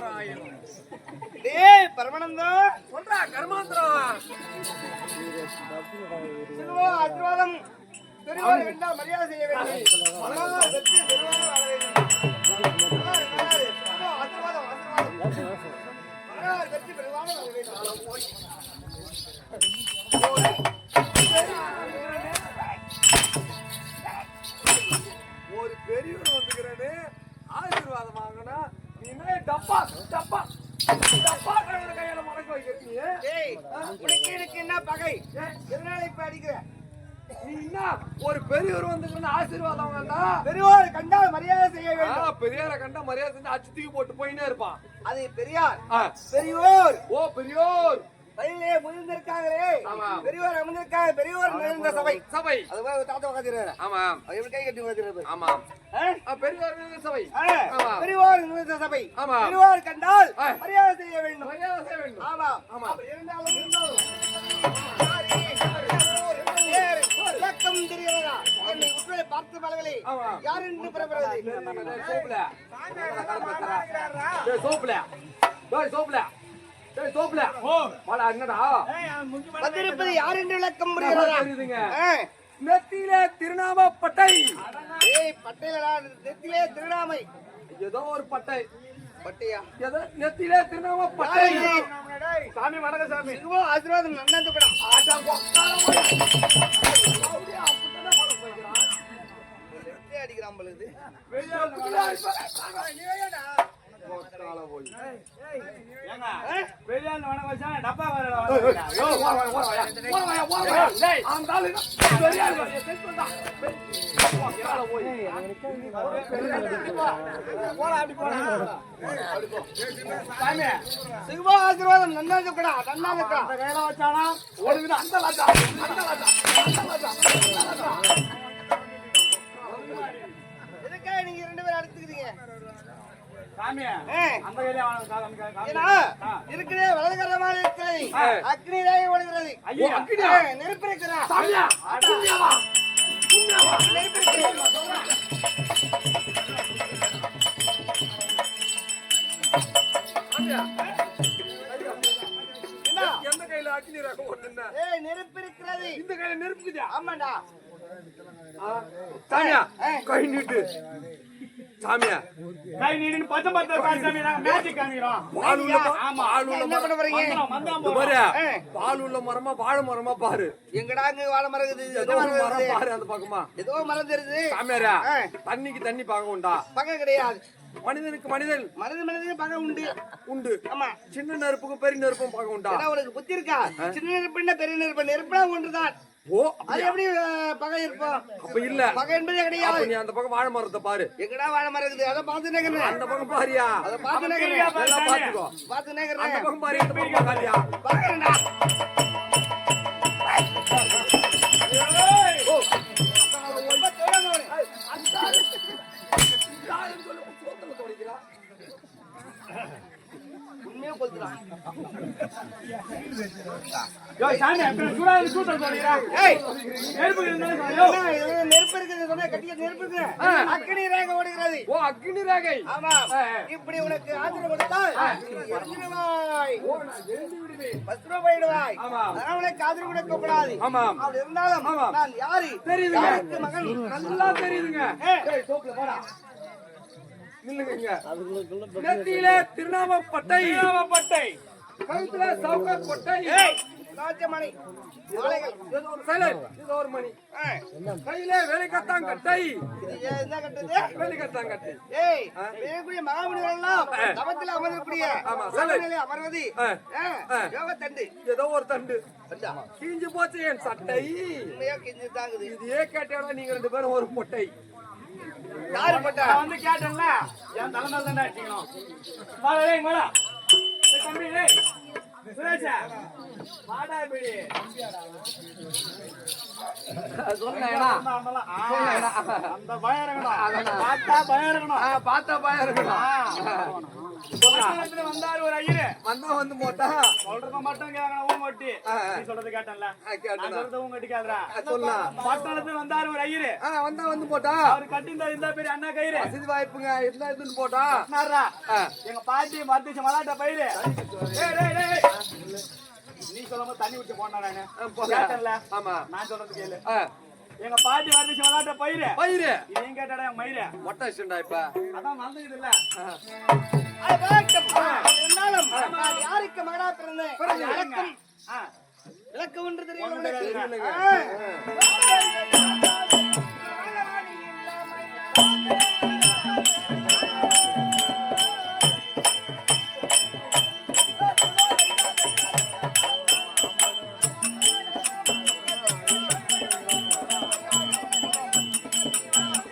டேய் பரமானந்தம் சொல்றா கர்மாந்திரம் சிறுவா ஆசீர்வாதம். பெரியவர் வேண்டாம் மரியாதை செய்ய வேண்டும். வெற்றி பெரியவர் வாழ வேண்டும். ஆசீர்வாதம் ஆசீர்வாதம். வெற்றி பெரியவாக வாழ வேண்டும். ஆசீர்வாதம் வாங்கடா பெரியவர் கண்டால் மரியாதை செய்ய வேண்டும். பெரியார கண்டா மரியாதை செஞ்சு அச்சு தூக்கி போட்டு போயினே இருப்பான். அது பெரியார். பெரியோர். ஓ பெரியோர். வழியிலே முதிர்ந்திருக்காங்களே ஆமா. பெரியவர் அமர்ந்திருக்காங்க. பெரியவர் நிறைந்த சபை. சபை. அது மாதிரி தாத்தா உட்காந்துருக்காரு ஆமா. எப்படி கை கட்டி உட்காந்துருப்பாரு ஆமா. நிறைந்த சபை. பெரியவர் நிறைந்த சபை. ஆமா. பெரியவர் கண்டால். மரியாதை செய்ய வேண்டும். மரியாதை செய்ய வேண்டும். ஆமா. ஆமா. இருந்தாலும் யார் என்று பிறப்பிறது டேய், சோப்புல. டேய், சோப்புல. டேய், சோப்புல. வாடா, என்னடா? வந்திருப்பது யார் என்று விளக்கம் நல்லா ஆ. நெத்தியிலே திருநாம பட்டை. ஏய் பட்டையிலடா நெத்திலே திருநாமை. ஏதோ ஒரு பட்டை. பட்டையா? ஏதோ நெத்தியிலே திருநாம பட்டை. சாமி வணக்கம் சாமி. ஆசீர்வாதம் நன்னந்து கூட அடிக்கிறான் பொழுது வெளியே அப்படியே அடிப்பான். உக்கார போய். யோ, வா, வா, வா, வா. வா, வா, வா, வா. டேய், அந்த ஆளு என்ன? பெரிய ஆளு வா, புண்ணியவா, புண்ணியவா. நெருப்பு இருக்கிறது. சாமியா, என்ன எந்த கையில அக்னி ரகம் ஒண்ணுன்னா? ஏய் நெருப்பு இருக்கிறது இந்த கையில நெருப்புக்குதா? ஆமாண்டா. சாமியா ஏ. கை நீட்டு. சாமியா? கை நீடின்னு பத்திர காசு சாமி நாங்க மேஜிக் காமிக்கிறோம். பால் உள்ள ம- ஆமா. பால் உள்ள என்ன பண்ண மரம். போறீங்க. பாரு. பால் உள்ள வாழை மரமா பாரு. எங்கடா அங்க வாழை மரம் இருக்குது? ஏதோ எது ஒரு மரம்? பாரு அந்த பக்கமா ஏதோ மரம் தெரியுது. சாமியாரா. தண்ணிக்கு தண்ணி பார்க்க உண்டா? பக்கம் கிடையாது. மனிதனுக்கு மனிதன். மனித மனிதனுக்கு பக்கம் உண்டு. உண்டு. ஆமா. சின்ன நெருப்புக்கும் பெரிய நெருப்பும் பார்க்க உண்டா? உனக்கு புத்தி இருக்கா? சின்ன நெருப்பு என்ன பெரிய நெருப்பு நெருப்புனா ஒன்றுதான். ஓ அது? எப்படி பகை இருப்போம் அப்ப இல்ல. பகை என்பதே கிடையாது. நீ அந்த பக்கம் வாழை மரத்தை பாரு. எங்கடா வாழை மரம் இருக்குது? அதை பார்த்து நேக்கிறேன் அந்த பக்கம் பாரியா? அதை பார்த்து நேக்கிறேன். நல்லா பாத்துக்கோ பார்த்து அந்த நேக்கிறேன் பக்கம் பாரு இந்த பக்கம் பாரியா துடைக்கிறா. உண்மையா கொளுத்துறான். நெருப்பு இருக்குது சொன்னா கட்டிய நெருப்பு. அக்கினி ரேகை ஓடுகிறது. ஓ அக்னி ரேகை. ஆமா. இப்படி உனக்கு கொடுத்தால் ஆமா. அதனால உனக்கு ஆத்திரம் கொடுக்க கூடாது ஆமாம் அப்படி இருந்தாலும் ஆமா. நான் யாரு? தெரியுதுங்க. மகன்? நல்லா தெரியுதுங்க. ஏய், சோப்புல போடா. நில்லுங்க இங்க. நெத்தியிலே திருநாம பட்டை பட்டை கழுத்துல சவுக்கார் பட்டை ராஜமணி ஒரு மணி. ஆ, கையிலே வேலைக்கத்தான் கட்டை இது என்ன கட்டுது வேலைக்கத்தான் கட்டை ஏய் வேகக்கூடிய மகாமுனிகள் எல்லாம் தவத்தில் அமர்ந்தக்கூடிய ஆமா. சமநிலை அமர்வது. யோகத்தண்டு. ஏதோ ஒரு தண்டு. கீஞ்சு போச்சு என் சட்டை. கிஞ்சி தாங்குது இதையே கேட்டா நீங்க ரெண்டு பேரும் ஒரு பொட்டை யாரு பட்டா வந்து கேட்டேன்ல. என் தலைமையில தான் அடிக்கணும் தம்பி சுரேஷா வாடா இப்படி சொன்னேனா அந்த அந்த பயம் இருக்கணும் பார்த்தா பயம் இருக்கணும் வந்தாரு ஒரு ஐயரு. வந்தா வந்து போட்டா? சொல்றத மட்டும் கேட்கணும் ஊ மட்டி. ஆ, நீ சொல்றது கேட்டேன்ல. ஆ, நான் சொல்றது ஊ கட்டிக்காதரா ஆ, சொல்லலாம் பட்டணத்துல வந்தாரு ஒரு ஐயரு. வந்தா வந்து போட்டா? அவர் கட்டியிருந்தா இந்த பெரிய அண்ணா கயிறு. வசதி வாய்ப்புங்க இருந்தா இதுன்னு போட்டா. எங்க பாட்டி மத்திச்சு மலாட்ட பயிரு. நீ சொல்லும்போது தண்ணி ஆ, போடா. கேட்டேன்ல. ஆமா. நான் சொல்றது கேளு. எங்க பாட்டி மத்திச்சு மலாட்ட பயிரு. பயிரு. இதையும் கேட்டாடா மயிறு மொட்டை வச்சுண்டா இப்ப. அதான் மறந்துக்குது இல்ல நான் யாருக்கு மகனா பிறந்தேன் விளக்கம். ஒன்று தெரியும் Yeah.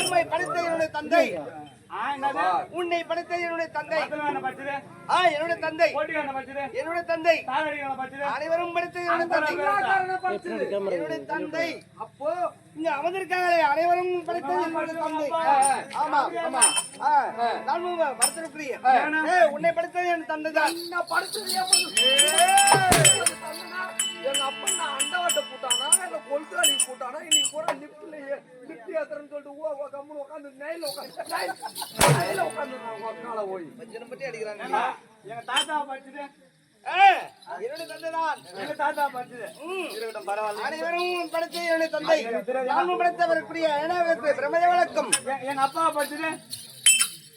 உண்மை படைத்த என்னுடைய தந்தை உன்னை படைத்த என்னுடைய தந்தை. ஆ என்னுடைய தந்தை. என்னுடைய தந்தை. அனைவரும் படைத்த என்னுடைய தந்தை. என்னுடைய தந்தை. அப்போ இங்க அமர்ந்திருக்காங்களே. அனைவரும் படைத்தது என்னுடைய தந்தை. ஆமா ஆமா. நான் உன்னை படைத்தது என் தந்தை தான். நான் படிச்சது ஏன் எங்க அப்பா நான் அண்டவாட்ட போட்டானா? இல்ல கொல்காலி போட்டானா? இன்னைக்கு பூரா லிப்ட்ல ஏத்துறேன்னு சொல்லிட்டு ஓ ஓ கம்முன்னு உட்காந்து நெய்ல உட்காந்து நெய்ல உட்காந்து உட்கால போய் வச்சனம் பத்தி அடிக்கிறாங்க எங்க தாத்தா படிச்சது ஆ, என்னுடைய தந்தை தான் எங்க தாத்தா படிச்சது இருக்கட்டும் பரவாயில்ல அனைவரும் படைத்தது என்னுடைய தந்தை நானும் படைத்தவருக்குரிய பிரம்மதேவ வழக்கம் எங்க அப்பா படிச்சது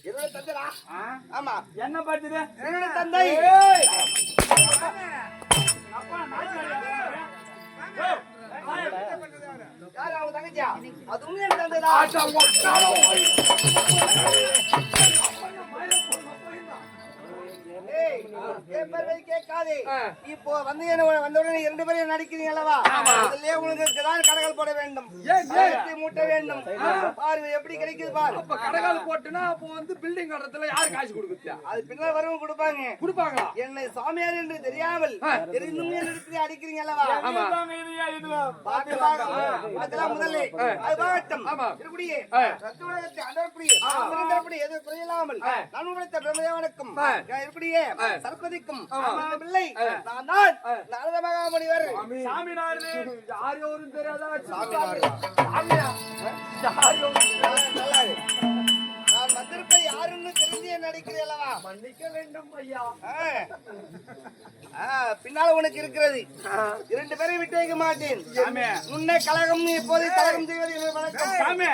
என்னுடைய தந்தைடா ஆ? ஆமா என்ன படிச்சது என்னுடைய தந்தை! அப்பா? தங்கச்சியா? அதுவும் என் தந்தை கேட்காதே. இப்போ வந்து என்ன வந்த உடனே இரண்டு பேரும் நடிக்கிறீங்க அல்லவா? அதுலயே உங்களுக்கு தான் கடகள் போட வேண்டும். மூட்ட வேண்டும். எப்படி கிடைக்குது பாரு. அப்ப கடைகால் போட்டுனா அப்போ வந்து பில்டிங் கட்டுறதுல யாரு காசு கொடுக்குறா அது பின்னால் வரவும் கொடுப்பாங்க. கொடுப்பாங்களா? என்னை சாமியார் என்று தெரியாமல் என்னிடத்தில் அடிக்கிறீங்க அல்லவா. அதெல்லாம் முதல்ல. அது பாகட்டம் ஆமா. இருக்கக்கூடிய அண்டக்கூடிய அமர்ந்தபடி எது குறையில்லாமல் நான் உழைத்த பிரம்மதேவனுக்கும் இருக்கக்கூடிய சரஸ்வதிக்கும் அந்த பிள்ளை நான் தான் நாரத மகாமுனிவர். தெரியாதா. நான் வந்திருப்ப யாருன்னு தெரிஞ்சு நடிக்கிறேன் மன்னிக்க வேண்டும் ஐயா. பின்னால உனக்கு இருக்கிறது. இரண்டு பேரை விட்டு வைக்க மாட்டேன். முன்னே கழகம் இப்போது கழகம் செய்வது சாமி.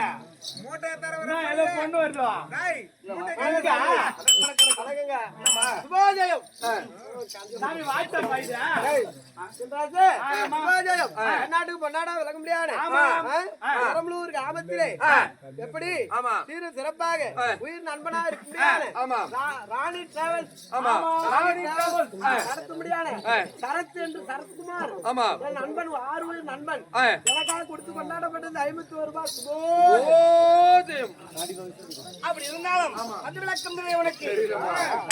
கர்நாடக பொன்னாடா விளக்க முடியாது. கிராமத்திலே எப்படி? ஆமா. சீரும் சிறப்பாக. உயிர் நண்பனா இருக்க முடியாது. ராணி டிராவல்ஸ். ராணி டிராவல்ஸ் நடத்த முடியாது சரத் என்று சரத்குமார். ஆமா. நண்பன் ஆறு நண்பன். ஆ. எனக்காக கொடுத்து கொண்டாடப்பட்டது ஐம்பத்தி ஒரு ரூபாய். சுபோ ஓ அப்படி இருந்தாலும் அந்த விளக்கம் உனக்கு.